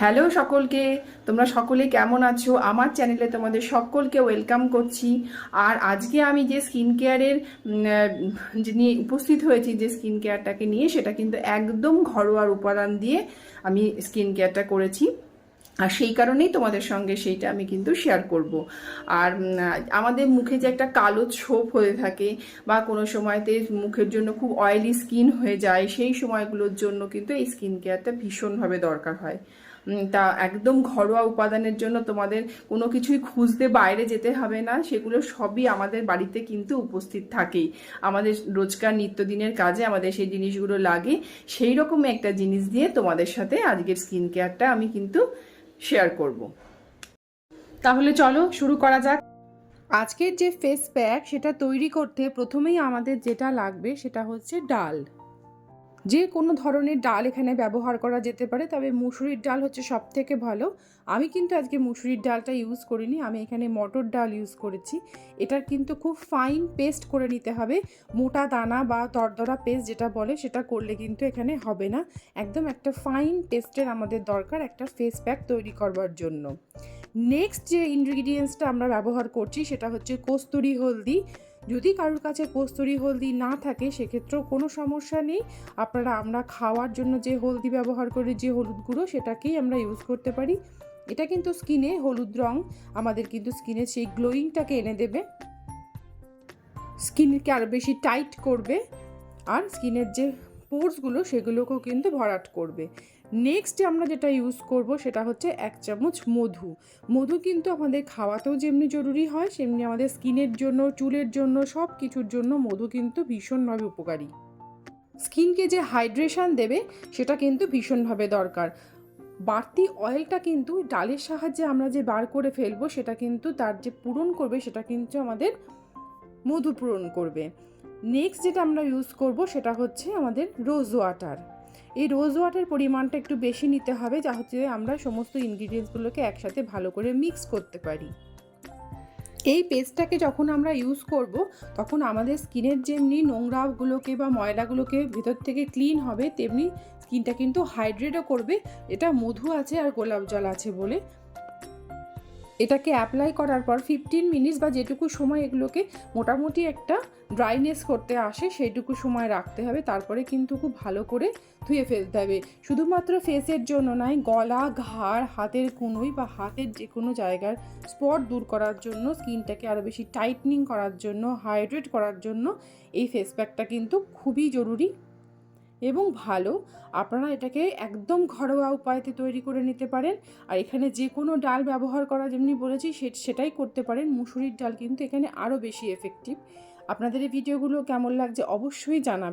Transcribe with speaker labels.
Speaker 1: Hello সকলকে, তোমরা সকলে কেমন আছো? আমার চ্যানেলে তোমাদের সকলকে ওয়েলকাম করছি। আর আজকে আমি যে স্কিন কেয়ারের নিয়ে উপস্থিত হয়েছি, যে স্কিন কেয়ারটাকে নিয়ে, সেটা কিন্তু একদম ঘরোয়ার উপাদান দিয়ে আমি স্কিন কেয়ারটা করেছি। আর সেই কারণেই তোমাদের সঙ্গে সেইটা আমি কিন্তু শেয়ার করব। আর আমাদের মুখে যে একটা কালো ছোপ হয়ে থাকে, বা কোনো সময়তে মুখের জন্য খুব অয়েলি স্কিন হয়ে যায়, সেই সময়গুলোর জন্য কিন্তু এই স্কিন কেয়ারটা ভীষণভাবে দরকার হয়। তা একদম ঘরোয়া উপাদানের জন্য তোমাদের কোনো কিছুই খুঁজতে বাইরে যেতে হবে না, সেগুলো সবই আমাদের বাড়িতে কিন্তু উপস্থিত থাকেই। আমাদের রোজকার নিত্যদিনের কাজে আমাদের সেই জিনিসগুলো লাগে সেই রকম একটা জিনিস দিয়ে তোমাদের সাথে আজকের স্কিন কেয়ারটা আমি কিন্তু শেয়ার করব। তাহলে চলো শুরু করা যাক। আজকের যে ফেস প্যাক সেটা তৈরি করতে প্রথমেই আমাদের যেটা লাগবে সেটা হচ্ছে ডাল। যে কোনো ধরনের ডাল এখানে ব্যবহার করা যেতে পারে, তবে মুসুরির ডাল হচ্ছে সব থেকে ভালো। আমি কিন্তু আজকে মুসুরির ডালটা ইউজ করিনি, আমি এখানে মটর ডাল ইউজ করেছি। এটার কিন্তু খুব ফাইন পেস্ট করে নিতে হবে। মোটা দানা বা দরদরা পেস্ট যেটা বলে, সেটা করলে কিন্তু এখানে হবে না। একদম একটা ফাইন পেস্টের আমাদের দরকার, একটা ফেস প্যাক তৈরি করবার জন্য। নেক্সট যে ইনগ্রিডিয়েন্টসটা আমরা ব্যবহার করছি, সেটা হচ্ছে কস্তুরি হলদি। যদি কারোর কাছে কস্তুরি হলদি না থাকে, সেক্ষেত্রেও কোনো সমস্যা নেই। আপনারা, আমরা খাওয়ার জন্য যে হলদি ব্যবহার করি, যে হলুদ গুঁড়ো, সেটাকেই আমরা ইউজ করতে পারি। এটা কিন্তু স্কিনে হলুদ রং, আমাদের কিন্তু স্কিনে সেই গ্লোয়িংটাকে এনে দেবে। স্কিনকে আরও বেশি টাইট করবে। আর স্কিনের যে পোর্সগুলো সেগুলোকেও কিন্তু ভরাট করবে। নেক্সট আমরা যেটা ইউজ করব সেটা হচ্ছে এক চামচ মধু। মধু কিন্তু আমাদের খাওয়াতেও যেমনি জরুরি হয়, সেমনি আমাদের স্কিনের জন্য, চুলের জন্য সব কিছুর জন্য মধু কিন্তু ভীষণভাবে উপকারী। স্কিনকে যে হাইড্রেশন দেবে সেটা কিন্তু ভীষণভাবে দরকার। বাড়তি অয়েলটা কিন্তু ডালের সাহায্যে আমরা যে বার করে ফেলব সেটা কিন্তু তার যে পূরণ করবে সেটা কিন্তু আমাদের মধু পূরণ করবে। নেক্সট যেটা আমরা ইউজ করব সেটা হচ্ছে আমাদের রোজ ওয়াটার এই রোজ ওয়াটার পরিমাণটা একটু বেশি নিতে হবে যা হচ্ছে আমরা সমস্ত ইনগ্রিডিয়েন্টসগুলোকে একসাথে ভালো করে মিক্স করতে পারি। এই পেস্টটাকে যখন আমরা ইউজ করব, তখন আমাদের স্কিনের যেমনি নোংরাগুলোকে বা ময়লাগুলোকে ভেতর থেকে ক্লিন হবে, তেমনি স্কিনটা কিন্তু হাইড্রেটও করবে। এটা মধু আছে আর গোলাপ জল আছে বলে এটাকে অ্যাপ্লাই করার পর ফিফটিন মিনিটস বা যেটুকু সময় এগুলোকে মোটামুটি একটা ড্রাইনেস করতে আসে, সেইটুকু সময় রাখতে হবে। তারপরে কিন্তু খুব ভালো করে ধুয়ে ফেলতে হবে। শুধুমাত্র ফেসের জন্য নয়, গলা, ঘাড়, হাতের কুনোই বা হাতের যে কোনো জায়গার স্পট দূর করার জন্য স্কিনটাকে আরও বেশি টাইটনিং করার জন্য হাইড্রেট করার জন্য এই ফেস প্যাকটা কিন্তু খুবই জরুরি। এবং ভালো, আপনারা এটাকে একদম ঘরোয়া উপায়তে তৈরি করে নিতে পারেন। আর এখানে যে কোনো ডাল ব্যবহার করা যেমনি বলেছি সেটাই করতে পারেন। মুসুরির ডাল কিন্তু এখানে আরও বেশি এফেক্টিভ আপনাদের এই ভিডিওগুলো কেমন লাগছে অবশ্যই জানাবেন।